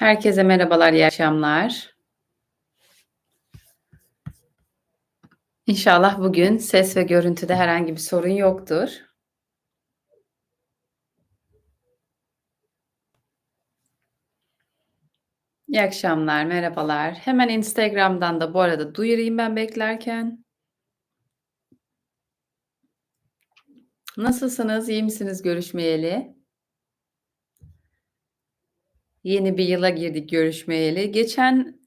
Herkese merhabalar, iyi akşamlar. İnşallah bugün ses ve görüntüde herhangi bir sorun yoktur. İyi akşamlar, merhabalar. Hemen Instagram'dan da bu arada duyurayım ben beklerken. Nasılsınız, iyi misiniz görüşmeyeli? Yeni bir yıla girdik görüşmeyeli. Geçen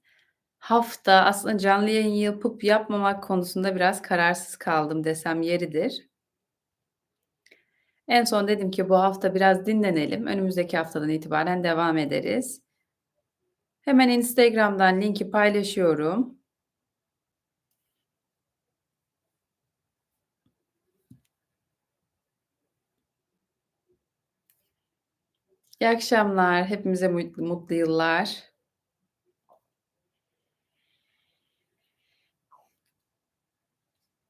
hafta aslında canlı yayın yapıp yapmamak konusunda biraz kararsız kaldım desem yeridir. En son dedim ki bu hafta biraz dinlenelim. Önümüzdeki haftadan itibaren devam ederiz. Hemen Instagram'dan linki paylaşıyorum. İyi akşamlar, hepimize mutlu mutlu yıllar.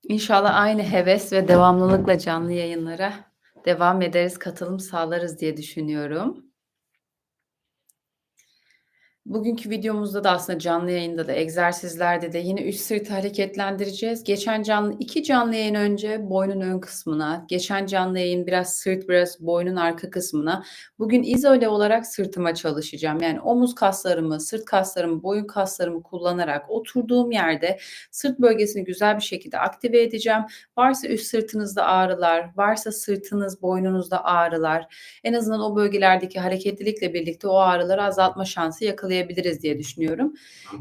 İnşallah aynı heves ve devamlılıkla canlı yayınlara devam ederiz, katılım sağlarız diye düşünüyorum. Bugünkü videomuzda da aslında canlı yayında da egzersizlerde de yine üst sırtı hareketlendireceğiz. Geçen canlı 2 canlı yayın önce boynun ön kısmına, geçen canlı yayın biraz sırt, biraz boynun arka kısmına. Bugün izole olarak sırtıma çalışacağım. Yani omuz kaslarımı, sırt kaslarımı, boyun kaslarımı kullanarak oturduğum yerde sırt bölgesini güzel bir şekilde aktive edeceğim. Varsa üst sırtınızda ağrılar, varsa sırtınız, boynunuzda ağrılar, en azından o bölgelerdeki hareketlilikle birlikte o ağrıları azaltma şansı yakalayabilirsiniz diye düşünüyorum.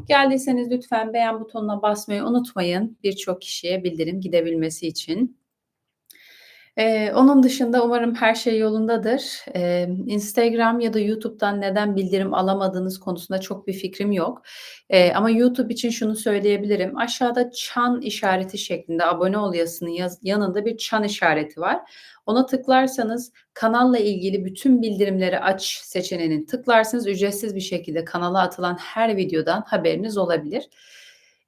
Geldiyseniz lütfen beğen butonuna basmayı unutmayın. Birçok kişiye bildirim gidebilmesi için. Eee, onun dışında umarım her şey yolundadır. Eee, Instagram ya da YouTube'dan neden bildirim alamadığınız konusunda çok bir fikrim yok. Eee, ama YouTube için şunu söyleyebilirim. Aşağıda çan işareti şeklinde abone ol yazısının yaz yanında bir çan işareti var. Ona tıklarsanız kanalla ilgili bütün bildirimleri aç seçeneğini tıklarsanız ücretsiz bir şekilde kanala atılan her videodan haberiniz olabilir.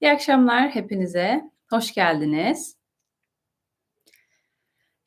İyi akşamlar hepinize. Hoş geldiniz.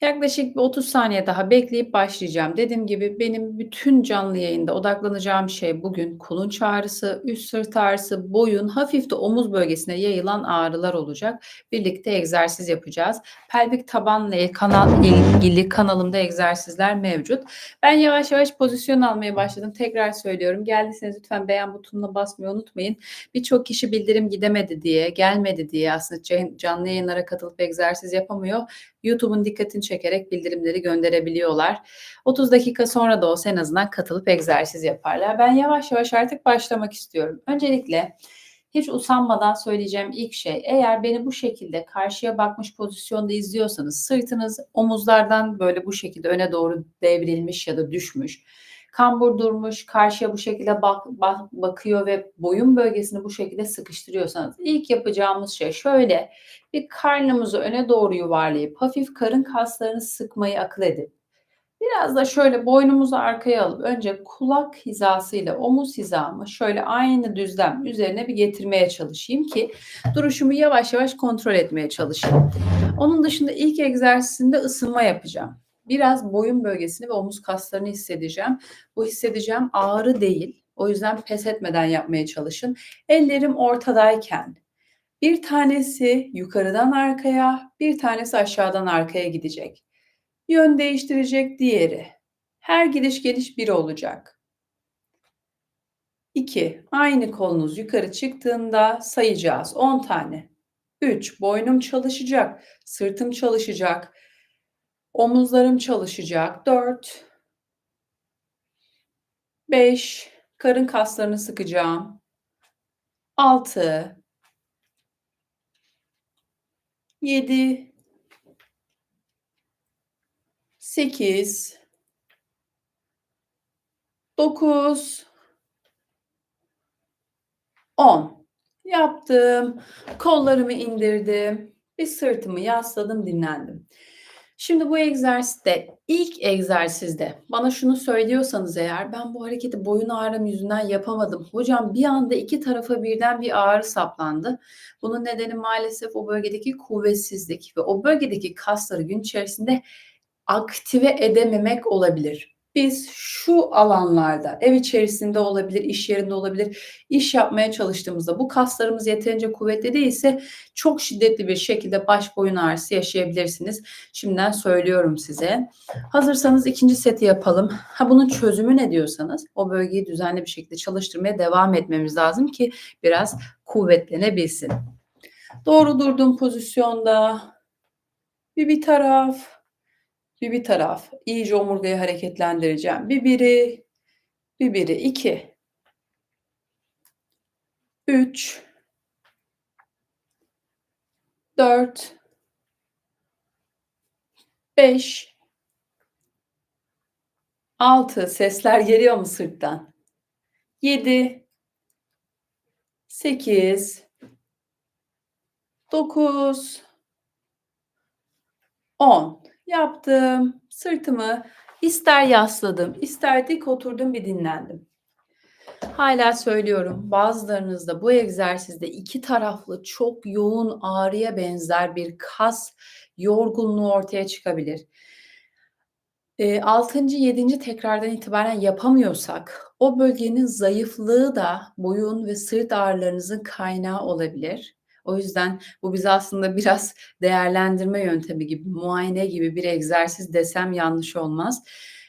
Yaklaşık bir 30 saniye daha bekleyip başlayacağım. Dediğim gibi benim bütün canlı yayında odaklanacağım şey bugün kulunç ağrısı, üst sırt ağrısı, boyun, hafif de omuz bölgesine yayılan ağrılar olacak. Birlikte egzersiz yapacağız. Pelvik tabanla kanal ilgili kanalımda egzersizler mevcut. Ben yavaş yavaş pozisyon almaya başladım. Tekrar söylüyorum. Geldiyseniz lütfen beğen butonuna basmayı unutmayın. Birçok kişi bildirim gidemedi diye, gelmedi diye aslında canlı yayınlara katılıp egzersiz yapamıyor. YouTube'un dikkatini çekerek bildirimleri gönderebiliyorlar. 30 dakika sonra da olsa en azından katılıp egzersiz yaparlar. Ben yavaş yavaş artık başlamak istiyorum. Öncelikle hiç usanmadan söyleyeceğim ilk şey eğer beni bu şekilde karşıya bakmış pozisyonda izliyorsanız sırtınız omuzlardan böyle bu şekilde öne doğru devrilmiş ya da düşmüş kambur durmuş, karşıya bu şekilde bak, bak, bakıyor ve boyun bölgesini bu şekilde sıkıştırıyorsanız ilk yapacağımız şey şöyle bir karnımızı öne doğru yuvarlayıp hafif karın kaslarını sıkmayı akıl edip biraz da şöyle boynumuzu arkaya alıp önce kulak hizasıyla omuz hizamı şöyle aynı düzlem üzerine bir getirmeye çalışayım ki duruşumu yavaş yavaş kontrol etmeye çalışayım. Onun dışında ilk egzersizinde ısınma yapacağım biraz boyun bölgesini ve omuz kaslarını hissedeceğim. Bu hissedeceğim ağrı değil. O yüzden pes etmeden yapmaya çalışın. Ellerim ortadayken bir tanesi yukarıdan arkaya, bir tanesi aşağıdan arkaya gidecek. Yön değiştirecek diğeri. Her gidiş geliş bir olacak. 2. Aynı kolunuz yukarı çıktığında sayacağız 10 tane. 3. Boynum çalışacak, sırtım çalışacak, Omuzlarım çalışacak. 4 5 karın kaslarını sıkacağım. 6 7 8 9 10 yaptım. Kollarımı indirdim. Bir sırtımı yasladım, dinlendim. Şimdi bu egzersizde, ilk egzersizde bana şunu söylüyorsanız eğer ben bu hareketi boyun ağrım yüzünden yapamadım. Hocam bir anda iki tarafa birden bir ağrı saplandı. Bunun nedeni maalesef o bölgedeki kuvvetsizlik ve o bölgedeki kasları gün içerisinde aktive edememek olabilir. Biz şu alanlarda ev içerisinde olabilir, iş yerinde olabilir, iş yapmaya çalıştığımızda bu kaslarımız yeterince kuvvetli değilse çok şiddetli bir şekilde baş boyun ağrısı yaşayabilirsiniz. Şimdiden söylüyorum size. Hazırsanız ikinci seti yapalım. Ha bunun çözümü ne diyorsanız o bölgeyi düzenli bir şekilde çalıştırmaya devam etmemiz lazım ki biraz kuvvetlenebilsin. Doğru durduğum pozisyonda bir bir taraf, bir bir taraf. İyice omurgayı hareketlendireceğim. Bir biri, bir biri, iki, üç, dört, beş, altı. Sesler geliyor mu sırttan? Yedi, sekiz, dokuz, on. Yaptım. Sırtımı ister yasladım, ister dik oturdum bir dinlendim. Hala söylüyorum bazılarınızda bu egzersizde iki taraflı çok yoğun ağrıya benzer bir kas yorgunluğu ortaya çıkabilir. E, 6. 7. tekrardan itibaren yapamıyorsak o bölgenin zayıflığı da boyun ve sırt ağrılarınızın kaynağı olabilir. O yüzden bu bize aslında biraz değerlendirme yöntemi gibi, muayene gibi bir egzersiz desem yanlış olmaz.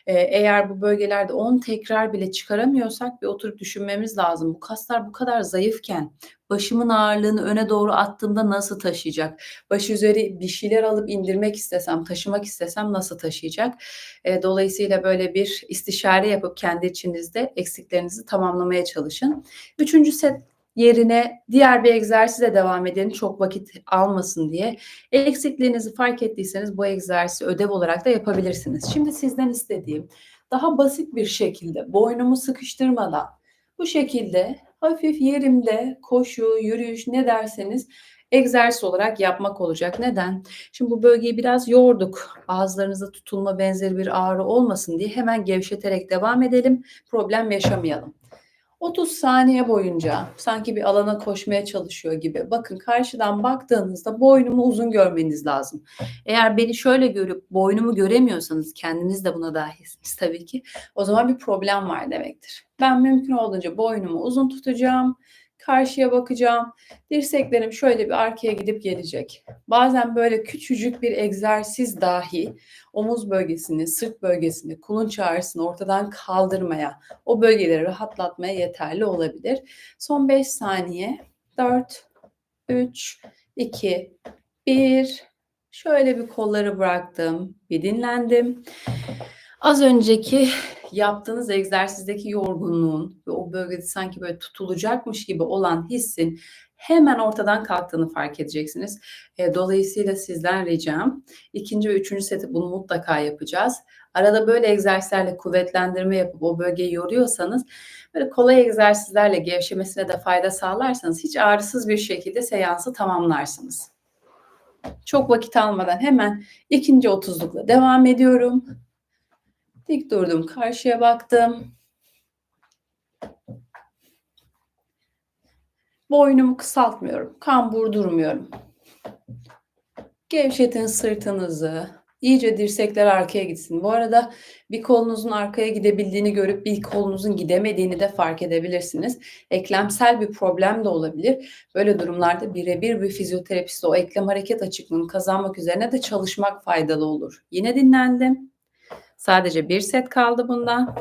Ee, eğer bu bölgelerde 10 tekrar bile çıkaramıyorsak bir oturup düşünmemiz lazım. Bu kaslar bu kadar zayıfken başımın ağırlığını öne doğru attığımda nasıl taşıyacak? Baş üzeri bir şeyler alıp indirmek istesem, taşımak istesem nasıl taşıyacak? E, dolayısıyla böyle bir istişare yapıp kendi içinizde eksiklerinizi tamamlamaya çalışın. Üçüncü set yerine diğer bir egzersize devam edelim çok vakit almasın diye. Eksikliğinizi fark ettiyseniz bu egzersizi ödev olarak da yapabilirsiniz. Şimdi sizden istediğim daha basit bir şekilde boynumu sıkıştırmadan bu şekilde hafif yerimde koşu, yürüyüş ne derseniz egzersiz olarak yapmak olacak. Neden? Şimdi bu bölgeyi biraz yorduk. Bazılarınızda tutulma benzeri bir ağrı olmasın diye hemen gevşeterek devam edelim. Problem yaşamayalım. 30 saniye boyunca sanki bir alana koşmaya çalışıyor gibi. Bakın karşıdan baktığınızda boynumu uzun görmeniz lazım. Eğer beni şöyle görüp boynumu göremiyorsanız kendiniz de buna dahilsiniz tabii ki. O zaman bir problem var demektir. Ben mümkün olduğunca boynumu uzun tutacağım karşıya bakacağım. Dirseklerim şöyle bir arkaya gidip gelecek. Bazen böyle küçücük bir egzersiz dahi omuz bölgesini, sırt bölgesini, kulunç ağrısını ortadan kaldırmaya, o bölgeleri rahatlatmaya yeterli olabilir. Son 5 saniye. 4, 3, 2, 1. Şöyle bir kolları bıraktım. Bir dinlendim. Az önceki yaptığınız egzersizdeki yorgunluğun ve o bölgede sanki böyle tutulacakmış gibi olan hissin hemen ortadan kalktığını fark edeceksiniz. E, dolayısıyla sizden ricam ikinci ve üçüncü seti bunu mutlaka yapacağız. Arada böyle egzersizlerle kuvvetlendirme yapıp o bölgeyi yoruyorsanız böyle kolay egzersizlerle gevşemesine de fayda sağlarsanız hiç ağrısız bir şekilde seansı tamamlarsınız. Çok vakit almadan hemen ikinci otuzlukla devam ediyorum. Dik durdum. Karşıya baktım. Boynumu kısaltmıyorum. Kambur durmuyorum. Gevşetin sırtınızı. İyice dirsekler arkaya gitsin. Bu arada bir kolunuzun arkaya gidebildiğini görüp bir kolunuzun gidemediğini de fark edebilirsiniz. Eklemsel bir problem de olabilir. Böyle durumlarda birebir bir fizyoterapiste o eklem hareket açıklığını kazanmak üzerine de çalışmak faydalı olur. Yine dinlendim. Sadece bir set kaldı bundan.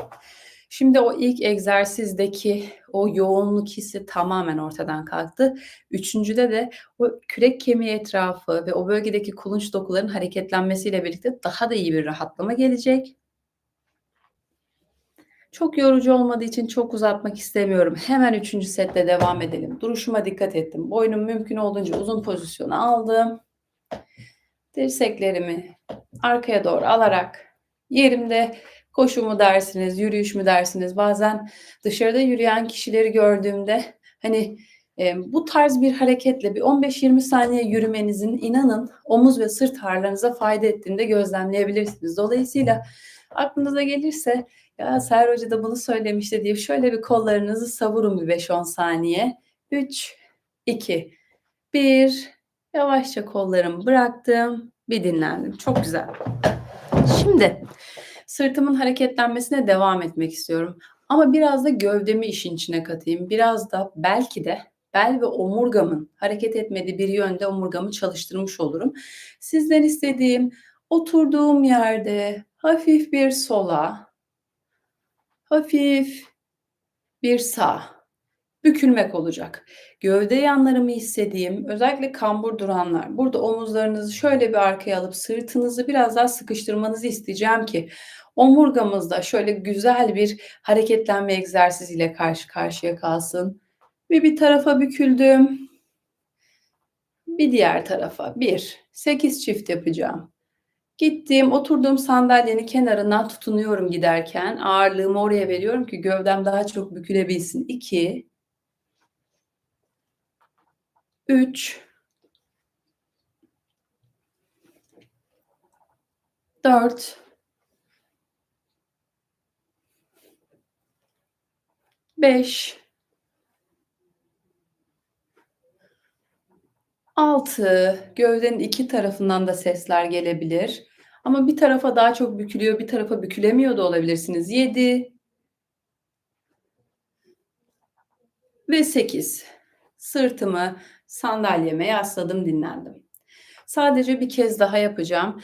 Şimdi o ilk egzersizdeki o yoğunluk hissi tamamen ortadan kalktı. Üçüncüde de o kürek kemiği etrafı ve o bölgedeki kulunç dokuların hareketlenmesiyle birlikte daha da iyi bir rahatlama gelecek. Çok yorucu olmadığı için çok uzatmak istemiyorum. Hemen üçüncü sette devam edelim. Duruşuma dikkat ettim. Boynum mümkün olduğunca uzun pozisyona aldım. Dirseklerimi arkaya doğru alarak Yerimde koşu mu dersiniz, yürüyüş mü dersiniz? Bazen dışarıda yürüyen kişileri gördüğümde hani e, bu tarz bir hareketle bir 15-20 saniye yürümenizin inanın omuz ve sırt ağrılarınıza fayda ettiğini de gözlemleyebilirsiniz. Dolayısıyla aklınıza gelirse ya Ser Hoca da bunu söylemişti diye şöyle bir kollarınızı savurun bir 5-10 saniye. 3, 2, 1. Yavaşça kollarımı bıraktım. Bir dinlendim. Çok güzel. Şimdi Sırtımın hareketlenmesine devam etmek istiyorum. Ama biraz da gövdemi işin içine katayım. Biraz da belki de bel ve omurgamın hareket etmediği bir yönde omurgamı çalıştırmış olurum. Sizden istediğim oturduğum yerde hafif bir sola, hafif bir sağ bükülmek olacak. Gövde yanlarımı istediğim, özellikle kambur duranlar, burada omuzlarınızı şöyle bir arkaya alıp sırtınızı biraz daha sıkıştırmanızı isteyeceğim ki omurgamızda şöyle güzel bir hareketlenme egzersiziyle karşı karşıya kalsın. Ve bir tarafa büküldüm. Bir diğer tarafa. Bir. Sekiz çift yapacağım. Gittim, oturduğum sandalyenin kenarından tutunuyorum giderken. Ağırlığımı oraya veriyorum ki gövdem daha çok bükülebilsin. 2 3 4 5 6 gövdenin iki tarafından da sesler gelebilir. Ama bir tarafa daha çok bükülüyor, bir tarafa bükülemiyor da olabilirsiniz. 7 ve 8. Sırtımı sandalyeme yasladım, dinlendim. Sadece bir kez daha yapacağım.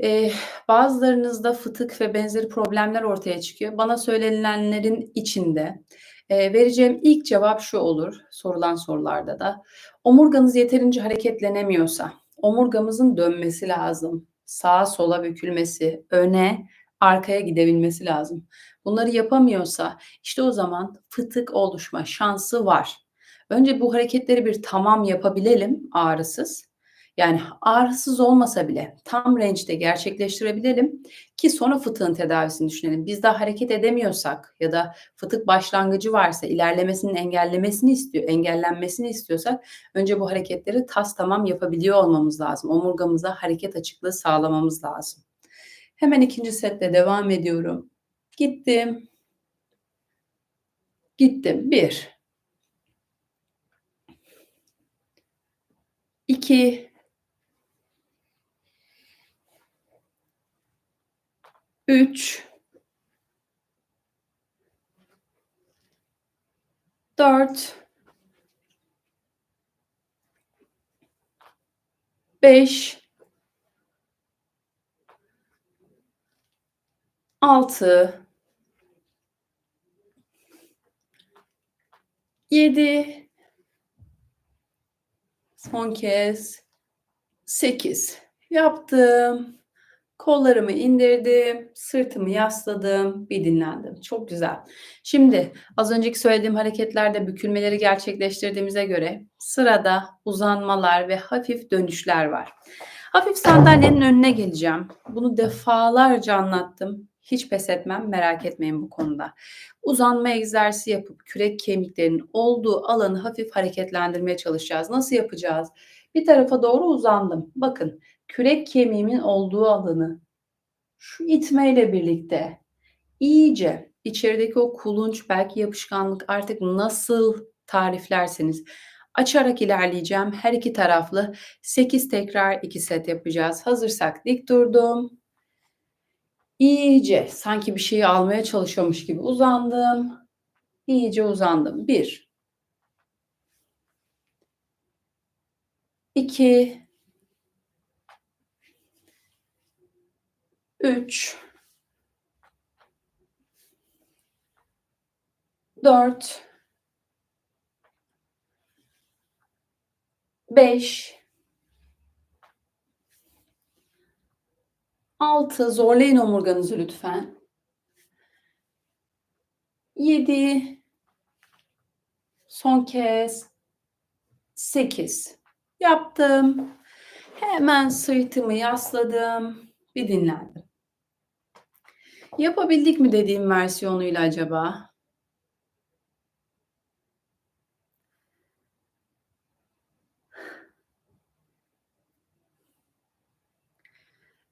Eee, bazılarınızda fıtık ve benzeri problemler ortaya çıkıyor. Bana söylenilenlerin içinde, eee, vereceğim ilk cevap şu olur, sorulan sorularda da. Omurganız yeterince hareketlenemiyorsa, omurgamızın dönmesi lazım. Sağa sola bükülmesi, öne, arkaya gidebilmesi lazım. Bunları yapamıyorsa, işte o zaman fıtık oluşma şansı var. Önce bu hareketleri bir tamam yapabilelim ağrısız. Yani ağrısız olmasa bile tam range'de gerçekleştirebilelim ki sonra fıtığın tedavisini düşünelim. Biz daha hareket edemiyorsak ya da fıtık başlangıcı varsa ilerlemesinin engellemesini istiyor, engellenmesini istiyorsak önce bu hareketleri tas tamam yapabiliyor olmamız lazım. Omurgamıza hareket açıklığı sağlamamız lazım. Hemen ikinci setle devam ediyorum. Gittim. Gittim. Bir. İki. Üç. Dört. Beş. Altı. Yedi. Son kez. Sekiz. Yaptım. Kollarımı indirdim, sırtımı yasladım, bir dinlendim. Çok güzel. Şimdi az önceki söylediğim hareketlerde bükülmeleri gerçekleştirdiğimize göre sırada uzanmalar ve hafif dönüşler var. Hafif sandalyenin önüne geleceğim. Bunu defalarca anlattım. Hiç pes etmem, merak etmeyin bu konuda. Uzanma egzersizi yapıp kürek kemiklerinin olduğu alanı hafif hareketlendirmeye çalışacağız. Nasıl yapacağız? Bir tarafa doğru uzandım. Bakın kürek kemiğimin olduğu alanı şu itmeyle birlikte iyice içerideki o kulunç belki yapışkanlık artık nasıl tariflerseniz açarak ilerleyeceğim. Her iki taraflı 8 tekrar 2 set yapacağız. Hazırsak dik durdum. İyice sanki bir şeyi almaya çalışıyormuş gibi uzandım. İyice uzandım. 1 2 3 4 5 6 zorlayın omurganızı lütfen. 7 son kez 8 yaptım. Hemen sırtımı yasladım. Bir dinlendim. Yapabildik mi dediğim versiyonuyla acaba?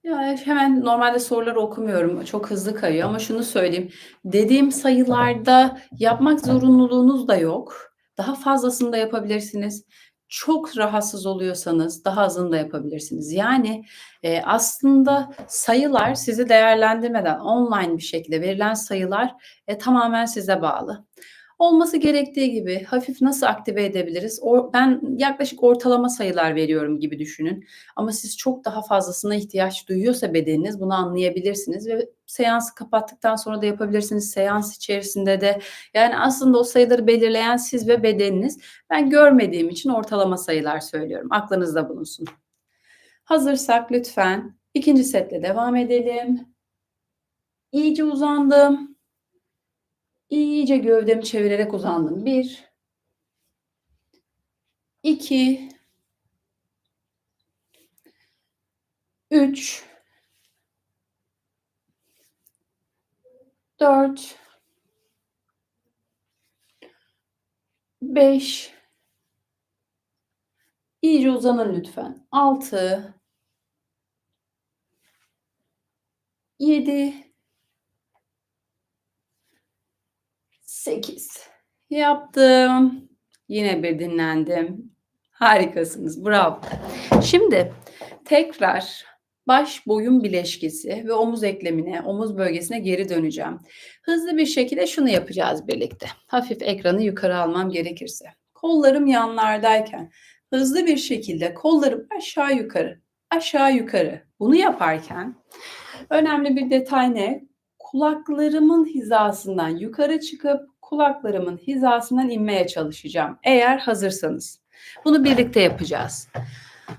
Ya, hemen normalde soruları okumuyorum. Çok hızlı kayıyor ama şunu söyleyeyim. Dediğim sayılarda yapmak zorunluluğunuz da yok. Daha fazlasını da yapabilirsiniz. çok rahatsız oluyorsanız daha azını da yapabilirsiniz. Yani, eee, aslında sayılar sizi değerlendirmeden online bir şekilde verilen sayılar, eee, tamamen size bağlı. Olması gerektiği gibi hafif nasıl aktive edebiliriz? O ben yaklaşık ortalama sayılar veriyorum gibi düşünün ama siz çok daha fazlasına ihtiyaç duyuyorsa bedeniniz bunu anlayabilirsiniz ve seansı kapattıktan sonra da yapabilirsiniz. Seans içerisinde de yani aslında o sayıları belirleyen siz ve bedeniniz. Ben görmediğim için ortalama sayılar söylüyorum. Aklınızda bulunsun. Hazırsak lütfen 2. setle devam edelim. İyice uzandım. İyice gövdemi çevirerek uzandım. 1 2 3 4 5 İyice uzanın lütfen. 6 7 8 yaptım. Yine bir dinlendim. Harikasınız. Bravo. Şimdi tekrar baş boyun bileşkesi ve omuz eklemine, omuz bölgesine geri döneceğim. Hızlı bir şekilde şunu yapacağız birlikte. Hafif ekranı yukarı almam gerekirse. Kollarım yanlardayken hızlı bir şekilde kollarım aşağı yukarı, aşağı yukarı. Bunu yaparken önemli bir detay ne? Kulaklarımın hizasından yukarı çıkıp kulaklarımın hizasından inmeye çalışacağım. Eğer hazırsanız. Bunu birlikte yapacağız.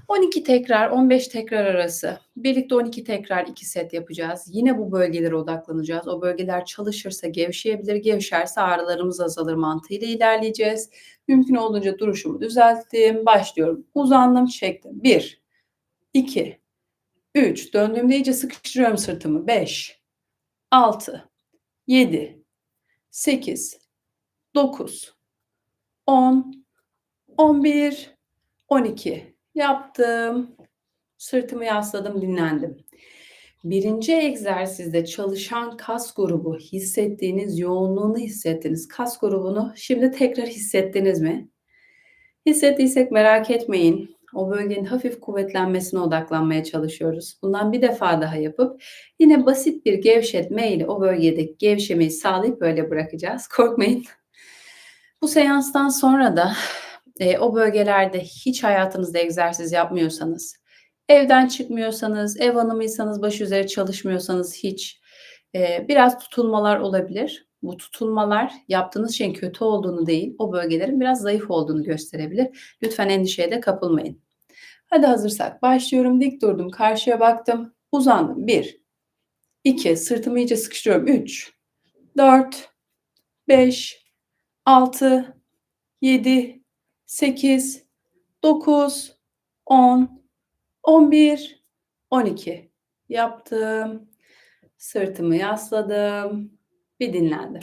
12 tekrar, 15 tekrar arası. Birlikte 12 tekrar 2 set yapacağız. Yine bu bölgelere odaklanacağız. O bölgeler çalışırsa gevşeyebilir, gevşerse ağrılarımız azalır mantığıyla ilerleyeceğiz. Mümkün olduğunca duruşumu düzelttim. Başlıyorum. Uzandım, çektim. 1, 2, 3. Döndüğümde iyice sıkıştırıyorum sırtımı. 5, 6, 7, 8, 9, 10, 11, 12. Yaptım. Sırtımı yasladım, dinlendim. Birinci egzersizde çalışan kas grubu hissettiğiniz, yoğunluğunu hissettiğiniz kas grubunu şimdi tekrar hissettiniz mi? Hissettiysek merak etmeyin. O bölgenin hafif kuvvetlenmesine odaklanmaya çalışıyoruz. Bundan bir defa daha yapıp yine basit bir gevşetme ile o bölgedeki gevşemeyi sağlayıp böyle bırakacağız. Korkmayın. Bu seanstan sonra da e, o bölgelerde hiç hayatınızda egzersiz yapmıyorsanız, evden çıkmıyorsanız, ev hanımıysanız, baş üzeri çalışmıyorsanız hiç e, biraz tutulmalar olabilir. Bu tutulmalar yaptığınız şeyin kötü olduğunu değil, o bölgelerin biraz zayıf olduğunu gösterebilir. Lütfen endişeye de kapılmayın. Hadi hazırsak başlıyorum. Dik durdum, karşıya baktım, uzandım. 1, 2, sırtımı iyice sıkıştırıyorum. 3, 4, 5, 6, 7, 8, 9, 10, 11, 12. Yaptım. Sırtımı yasladım. Bir dinlendim.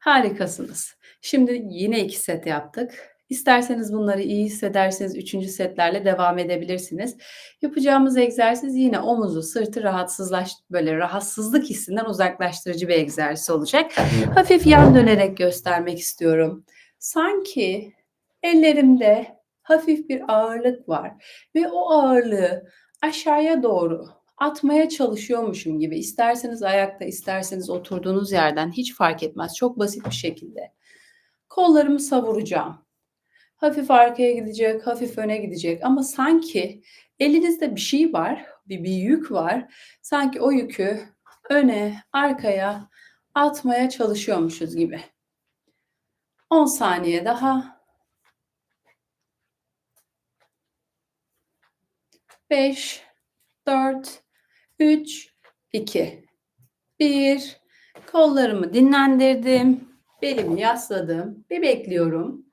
Harikasınız. Şimdi yine iki set yaptık. İsterseniz bunları iyi hissederseniz üçüncü setlerle devam edebilirsiniz. Yapacağımız egzersiz yine omuzu, sırtı rahatsızlaş böyle rahatsızlık hissinden uzaklaştırıcı bir egzersiz olacak. Hafif yan dönerek göstermek istiyorum. Sanki ellerimde hafif bir ağırlık var ve o ağırlığı aşağıya doğru atmaya çalışıyormuşum gibi. İsterseniz ayakta, isterseniz oturduğunuz yerden hiç fark etmez. Çok basit bir şekilde. Kollarımı savuracağım. Hafif arkaya gidecek, hafif öne gidecek ama sanki elinizde bir şey var, bir, bir yük var. Sanki o yükü öne, arkaya atmaya çalışıyormuşuz gibi. 10 saniye daha. 5 4 3 2 1 Kollarımı dinlendirdim. Belimi yasladım. Bir bekliyorum.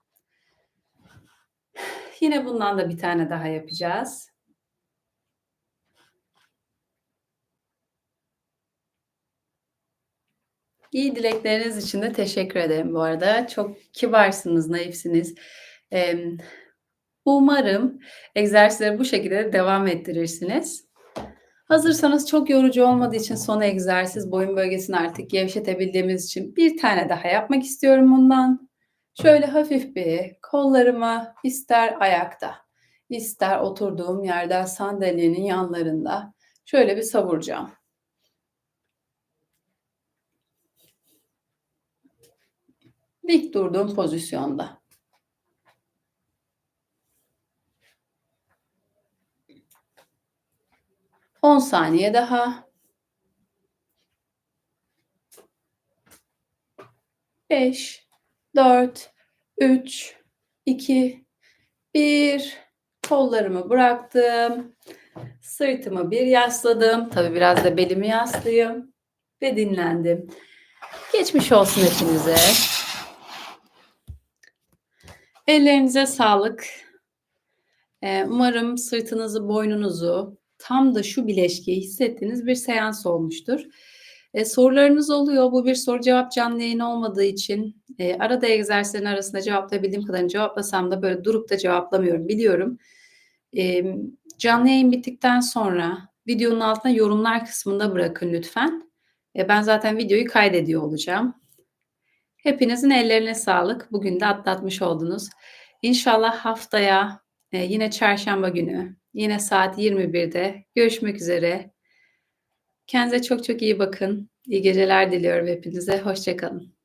Yine bundan da bir tane daha yapacağız. İyi dilekleriniz için de teşekkür ederim bu arada. Çok kibarsınız, naifsiniz. Umarım egzersizleri bu şekilde devam ettirirsiniz. Hazırsanız çok yorucu olmadığı için son egzersiz boyun bölgesini artık gevşetebildiğimiz için bir tane daha yapmak istiyorum bundan. Şöyle hafif bir kollarımı ister ayakta, ister oturduğum yerden sandalyenin yanlarında şöyle bir savuracağım. Dik durduğum pozisyonda. On saniye daha. Beş, dört, üç, iki, bir. Kollarımı bıraktım. Sırtımı bir yasladım. Tabii biraz da belimi yaslayayım. Ve dinlendim. Geçmiş olsun hepinize. Ellerinize sağlık. Ee, umarım sırtınızı, boynunuzu tam da şu bileşkeyi hissettiğiniz bir seans olmuştur. Ee, sorularınız oluyor. Bu bir soru cevap canlı yayın olmadığı için e, arada egzersizlerin arasında cevaplayabildiğim kadarını cevaplasam da böyle durup da cevaplamıyorum biliyorum. E, canlı yayın bittikten sonra videonun altına yorumlar kısmında bırakın lütfen. E, ben zaten videoyu kaydediyor olacağım. Hepinizin ellerine sağlık. Bugün de atlatmış oldunuz. İnşallah haftaya e, yine çarşamba günü yine saat 21'de görüşmek üzere. Kendinize çok çok iyi bakın. İyi geceler diliyorum hepinize. Hoşçakalın.